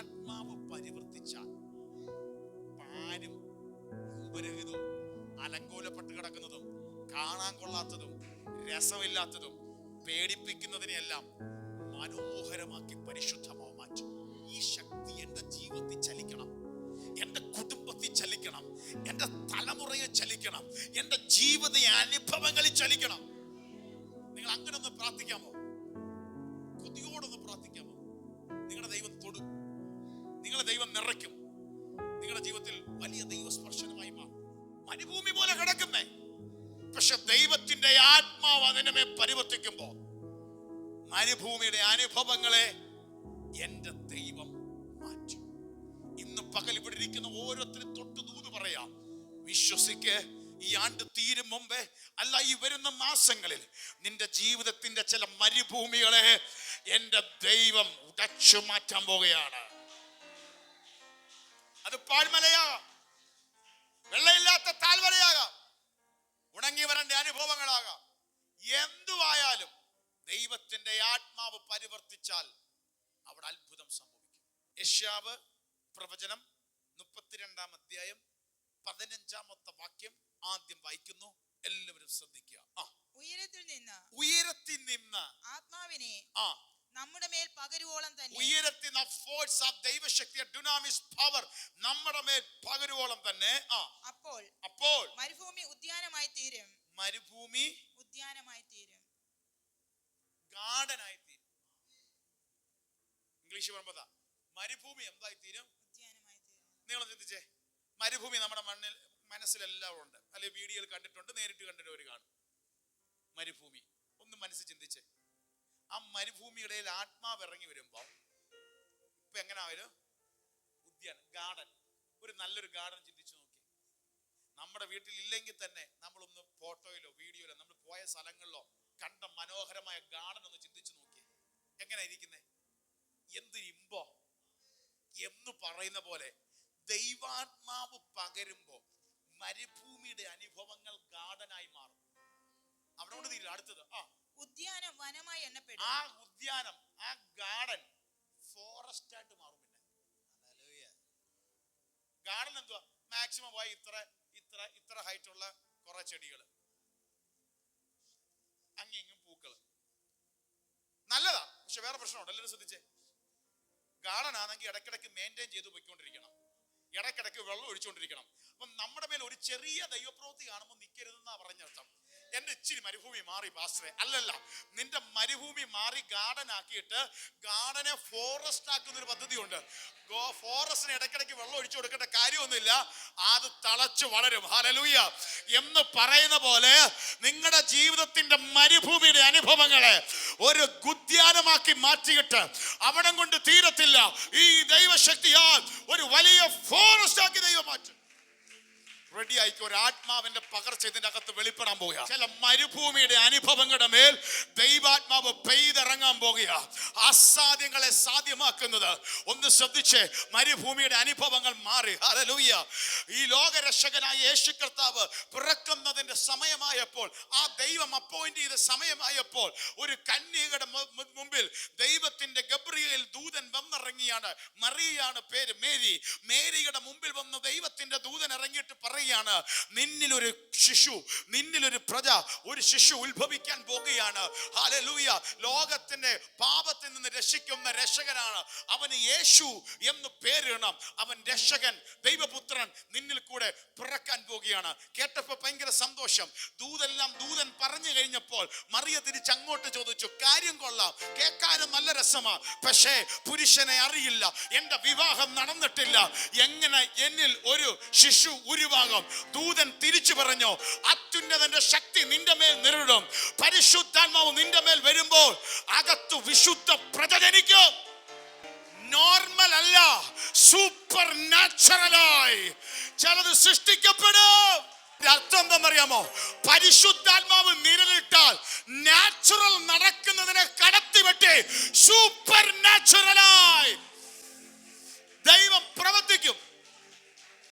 ആത്മാവ് പരിവർത്തിച്ചാൽ ആരും ഉപരഹിതവും അലങ്കോലപ്പെട്ട് കിടക്കുന്നതും കാണാൻ കൊള്ളാത്തതും രസമില്ലാത്തതും പേടിപ്പിക്കുന്നതിനെല്ലാം മനോഹരമാക്കി പരിശുദ്ധമാവും മാറ്റും. ഈ ശക്തി എന്റെ ജീവിതത്തിൽ ചലിക്കണം. എന്റെ കുടുംബത്തിൽ ചലിക്കണം. എന്റെ തലമുറയെ ചലിക്കണം. എന്റെ ജീവിത അനുഭവങ്ങളിൽ ചലിക്കണം. നിങ്ങൾ അങ്ങനെ ഒന്ന് പ്രാർത്ഥിക്കാമോ? നിങ്ങളെ ദൈവം നിറയ്ക്കും. നിങ്ങളുടെ ജീവിതത്തിൽ വലിയ ദൈവസ്പർശനമായി മാറും. മരുഭൂമി പോലെ കിടക്കുന്നേ. പക്ഷെ ദൈവത്തിന്റെ ആത്മാവ് അതിനെ മേൽ പരിവർത്തിക്കുമ്പോ മരുഭൂമിയുടെ അനുഭവങ്ങളെ എന്റെ ദൈവം മാറ്റും. ഇന്ന് പകൽ ഇവിടെ ഇരിക്കുന്ന ഓരോരുത്തരും തൊട്ട് തൂത് പറയാം വിശ്വസിക്ക് ഈ ആണ്ട് തീരും മുമ്പേ അല്ല ഈ വരുന്ന മാസങ്ങളിൽ നിന്റെ ജീവിതത്തിന്റെ ചില മരുഭൂമികളെ എന്റെ ദൈവം ഉടച്ചു മാറ്റാൻ പോവുകയാണ്. അത് പാഴ്മലയാകാം. വെള്ളമില്ലാത്ത താഴ്വരയാകാം ഉണങ്ങി വരേണ്ട അനുഭവങ്ങളാകാം. എന്തുവായാലും ദൈവത്തിന്റെ ആത്മാവ് പരിവർത്തിച്ചാൽ അവിടെ അത്ഭുതം സംഭവിക്കും. യശ്യാവ് പ്രവചനം മുപ്പത്തിരണ്ടാം അധ്യായം പതിനഞ്ചാമത്തെ വാക്യം ആദ്യം വായിക്കുന്നു. എല്ലാവരും ശ്രദ്ധിക്കുക. ഉയരത്തിൽ നിന്ന് ഉയരത്തിൽ നിന്ന് ആത്മാവിനെ ആ. നമ്മുടെ മേൽ പകരുവോളം തന്നെ. ഉയരത്തിൽ ഫോഴ്സ് ആ ദൈവശക്തിയ ഡുനാമിസ് പവർ നമ്മുടെ മേൽ പകരുവോളം തന്നെ. ആ. അപ്പോൾ അപ്പോൾ മരുഭൂമി ഉദ്യാനമായി തീരും. മരുഭൂമി ഉദ്യാനമായി തീരും. ഗാർഡൻ ആയി തീരും. ഇംഗ്ലീഷ് പറയുമ്പോൾ മരുഭൂമി എന്തായി തീരും? ഉദ്യാനമായി തീരും. നിങ്ങൾ ചിന്തിച്ചേ മരുഭൂമി നമ്മുടെ മണ്ണിൽ മനസ്സിലെല്ലാം ഉണ്ട്. അല്ലെങ്കിൽ വീഡിയോയിൽ കണ്ടിട്ടുണ്ട് നേരിട്ട് കണ്ടിട്ട് ഒരു കാണും. മരുഭൂമി. ഒന്ന് മനസ്സിൽ ചിന്തിച്ചേ. ആ മരുഭൂമിയുടെ ആത്മാവ് ഇറങ്ങി വരുമ്പോൾ ഇപ്പൊ എങ്ങനെ വരും ഉദ്യാനം ഗാർഡൻ ഒരു നല്ലൊരു ഗാർഡൻ ചിന്തിച്ചു നോക്കി. നമ്മുടെ വീട്ടിൽ ഇല്ലെങ്കിൽ തന്നെ നമ്മളൊന്ന് ഫോട്ടോയിലോ വീഡിയോയിലോ നമ്മൾ പോയ സ്ഥലങ്ങളിലോ കണ്ട മനോഹരമായ ഗാർഡൻ ഒന്ന് ചിന്തിച്ചു നോക്കി. എങ്ങനെ ഇരിക്കുന്നേ? എന്ത് ഇമ്പോ? എന്ന് പറയുന്ന പോലെ ദൈവാത്മാവ് പകരുമ്പോ മരുഭൂമിയുടെ അനുഭവങ്ങൾ ഗാർഡനായി മാറും. അവിടെ കൊണ്ട് തീരും അടുത്തത്. ആ. ഉദ്യാനം വനമായി എണ്ണപ്പെടും. ആ ഉദ്യാനം ആ ഗാർഡൻ ഫോറസ്റ്റ് ആയിട്ട് മാറും പിന്നെ. ഗാർഡൻ എന്തുവാ? മാക്സിമം പോയി ഇത്ര ഇത്ര ഇത്ര ഹൈറ്റ് ഉള്ള കുറെ ചെടികൾ അങ്ങിങ്ങും പൂക്കൾ നല്ലതാ. പക്ഷെ വേറെ പ്രശ്നമുണ്ട്. എല്ലാവരും ശ്രദ്ധിച്ചേ. ഗാർഡൻ ആണെങ്കിൽ ഇടയ്ക്കിടയ്ക്ക് മെയിന്റെയിൻ ചെയ്ത് പോയിക്കൊണ്ടിരിക്കണം ഇടയ്ക്കിടയ്ക്ക് വെള്ളം ഒഴിച്ചുകൊണ്ടിരിക്കണം അപ്പം നമ്മുടെ മേൽ ഒരു ചെറിയ ദൈവപ്രവൃത്തി കാണുമ്പോൾ എന്റെ ഇച്ചിരി മരുഭൂമി മാറി പാസ്റ്ററെ. അല്ലല്ല നിന്റെ മരുഭൂമി മാറി ഗാർഡൻ ആക്കിയിട്ട് ഗാർഡനെ ഫോറസ്റ്റ് ആക്കുന്ന ഒരു പദ്ധതി പദ്ധതിയുണ്ട് ഫോറസ്റ്റിന് ഇടയ്ക്കിടയ്ക്ക് വെള്ളം ഒഴിച്ചു കൊടുക്കേണ്ട കാര്യമൊന്നുമില്ല. അത് തളച്ചു വളരും. ഹാലലൂയ എന്ന് പറയുന്ന പോലെ നിങ്ങളുടെ ജീവിതത്തിന്റെ മരുഭൂമിയുടെ അനുഭവങ്ങളെ ഒരു ഗുദ്യാനമാക്കി മാറ്റിയിട്ട് അവിടം കൊണ്ട് തീരത്തില്ല. ഈ ദൈവശക്തിയാൽ ഒരു വലിയ ഫോറസ്റ്റ് ആക്കി ദൈവം മാറ്റും. റെഡി ആയിക്കോ ഒരു ആത്മാവിന്റെ പകർച്ച ഇതിന്റെ അകത്ത് വെളിപ്പെടാൻ പോകുക ചില മരുഭൂമിയുടെ അനുഭവങ്ങളുടെ മേൽ ദൈവാത്മാവ് പെയ്തിറങ്ങാൻ പോകുക അസാധ്യങ്ങളെ സാധ്യമാക്കുന്നത് ഒന്ന് ശ്രദ്ധിച്ച് മരുഭൂമിയുടെ അനുഭവങ്ങൾ മാറി. ഹല്ലേലൂയ ഈ ലോകരക്ഷകനായ യേശു കർത്താവ് പിറക്കുന്നതിന്റെ സമയമായപ്പോൾ ആ ദൈവം അപ്പോയിന്റ് ചെയ്ത സമയമായപ്പോൾ ഒരു കന്യകയുടെ മുമ്പിൽ ദൈവത്തിന്റെ ഗബ്രിയേൽ ദൂതൻ വന്നിറങ്ങിയാണ്. മറിയാണ് പേര് മേരി. മേരിയുടെ മുമ്പിൽ വന്ന ദൈവത്തിന്റെ ദൂതൻ ഇറങ്ങിയിട്ട് പറയുകയാണ് നിന്നിലൊരു ശിശു നിന്നിലൊരു പ്രജ ഒരു ശിശു ഉത്ഭവിക്കാൻ പോകുകയാണ്. ഹാലലൂയ ലോകത്തിന്റെ പാപത്തിൽ നിന്ന് രക്ഷിക്കുന്ന രക്ഷകനാണ് അവന് യേശു എന്ന് പേരിടണം. അവൻ രക്ഷകൻ ദൈവപുത്രൻ നിന്നിൽ കൂടെ പിറക്കാൻ പോവുകയാണ്. കേട്ടപ്പോ ഭയങ്കര സന്തോഷം. ദൂതെല്ലാം ദൂതൻ പറഞ്ഞു കഴിഞ്ഞപ്പോൾ മറിയ തിരിച്ച് അങ്ങോട്ട് ചോദിച്ചു കാര്യം കൊള്ളാം. കേൾക്കാനും നല്ല രസമാ. പക്ഷേ പുരുഷനെ അറിയില്ല. എന്റെ വിവാഹം നടന്നിട്ടില്ല. എങ്ങനെ എന്നിൽ ഒരു ശിശു ഉരുവാകും? ദൂതൻ തിരിച്ചു പറഞ്ഞു അത്യുന്നതന്റെ ശക്തി നിന്റെ മേൽ നിരുടും പരിശുദ്ധാത്മാവ് നിന്റെ മേൽ വരുമ്പോൾ അകത്ത് വിശുദ്ധ പ്രജനിക്കും നോർമൽ അല്ല സൂപ്പർ നാച്ചുറലായി ചിലത് സൃഷ്ടിക്കപ്പെടും. അർത്ഥം എന്താണെന്നറിയാമോ? പരിശുദ്ധാത്മാവ് നിഴലിട്ടാൽ നാച്ചുറൽ നടക്കുന്നതിനെ കടത്തിവെട്ടി സൂപ്പർ നാച്ചുറലായി ദൈവം പ്രവർത്തിക്കും.